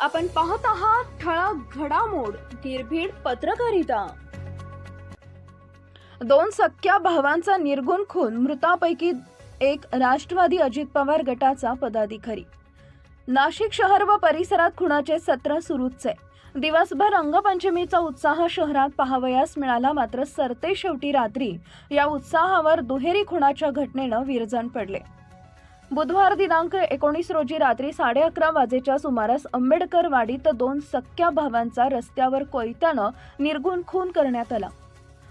आपण पाहत आहात ठळक घडामोड निर्भीड पत्रकारिता. दोन सख्या भावांचा निर्गुण खून मृतापैकी एक राष्ट्रवादी अजित पवार गटाचा पदाधिकारी. नाशिक शहर व परिसरात खुणाचे सत्र सुरूच. आहे दिवसभर रंगपंचमीचा उत्साह शहरात पाहावयास मिळाला मात्र सरते शेवटी रात्री या उत्साहावर दुहेरी खुणाच्या घटनेनं विरजण पडले. बुधवार दिनांक एकोणीस रोजी रात्री साडे अकरा वाजेच्या सुमारास आंबेडकर वाडीत दोन सख्या भावांचा रस्त्यावर कोयत्यानं निर्गुण खून करण्यात आला.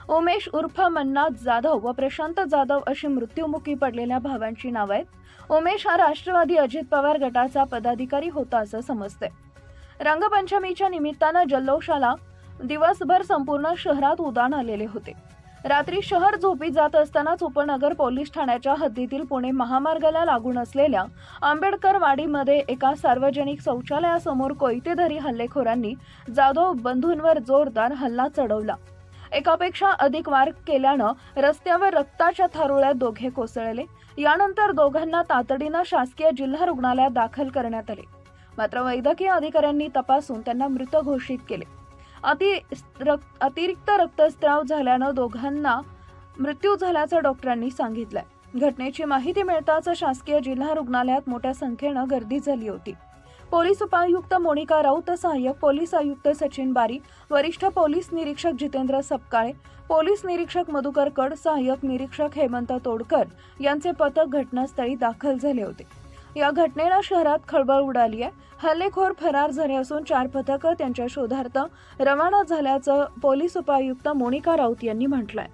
उमेश उर्फ मन्नाथ जाधव व प्रशांत जाधव अशी मृत्युमुखी पडलेल्या भावांची नावं आहेत. उमेश हा राष्ट्रवादी अजित पवार गटाचा पदाधिकारी होता असं समजते रंगपंचमीच्या निमित्तानं जल्लोषाला दिवसभर संपूर्ण शहरात उदाण आलेले होते. रात्री शहर झोपी जात असतानाच उपनगर पोलीस ठाण्याच्या हद्दीतील पुणे महामार्गाला लागून असलेल्या आंबेडकर वाडीमध्ये एका सार्वजनिक शौचालयासमोर कोयतेधरी हल्लेखोरांनी जाधव बंधूंवर जोरदार हल्ला चढवला. एकापेक्षा अधिक वार केल्यानं रस्त्यावर रक्ताच्या थारोळ्यात दोघे कोसळले. यानंतर दोघांना तातडीनं शासकीय जिल्हा रुग्णालयात दाखल करण्यात आले. मात्र वैद्यकीय अधिकाऱ्यांनी तपासून त्यांना मृत घोषित केले. अति रक्त अतिरिक्त रक्तस्राव झाल्यानं दोघांना मृत्यू झाल्याचं डॉक्टरांनी सांगितलंय. घटनेची माहिती मिळताच शासकीय जिल्हा रुग्णालयात मोठ्या संख्येनं गर्दी झाली होती. पोलीस उपायुक्त मोनिका राऊत सहाय्यक पोलीस आयुक्त सचिन बारी वरिष्ठ पोलीस निरीक्षक जितेंद्र सपकाळे पोलीस निरीक्षक मधुकर कड सहाय्यक निरीक्षक हेमंत तोडकर यांचे पथक घटनास्थळी दाखल झाले होते. या घटनेनं शहरात खळबळ उडाली आहे. हल्लेखोर फरार झाले असून चार पथकं त्यांच्या शोधार्थ रवाना झाल्याचं पोलीस उपायुक्त मोनिका राऊत यांनी म्हटलंय.